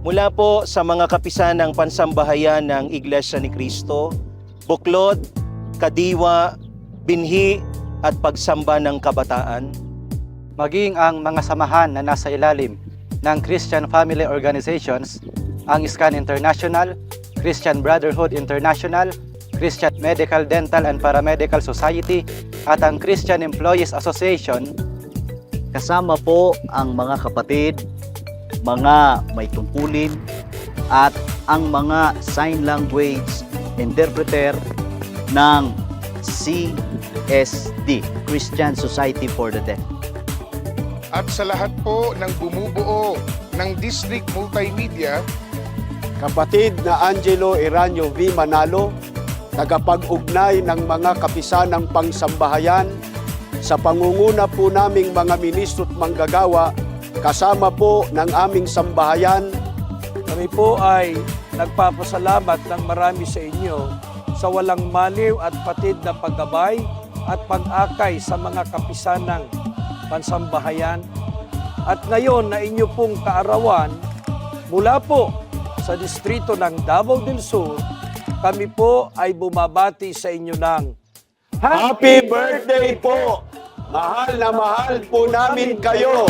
mula po sa mga kapisan ng pansambahayan ng Iglesia ni Cristo, buklod, kadiwa, binhi at pagsamba ng kabataan. maging ang mga samahan na nasa ilalim ng Christian Family Organizations, ang SCAN International, Christian Brotherhood International, Christian Medical Dental and Paramedical Society, at ang Christian Employees Association Kasama po ang mga kapatid, mga may tungkulin, at ang mga sign language interpreter ng CSD, Christian Society for the Deaf. at sa lahat po ng bumubuo ng District Multimedia Kapatid na Angelo Eranio V. Manalo, tagapag-ugnay ng mga kapisanang pangsambahayan, sa pangunguna po naming mga ministro at manggagawa, kasama po ng aming sambahayan, Kami po ay nagpapasalamat ng marami sa inyo sa walang maliw at patid na paggabay at pag-akay sa mga kapisanang pansambahayan. At ngayon na inyo pong kaarawan, mula po sa distrito ng Davao del Sur, kami po ay bumabati sa inyo ng Happy birthday po! Mahal na mahal po namin kayo!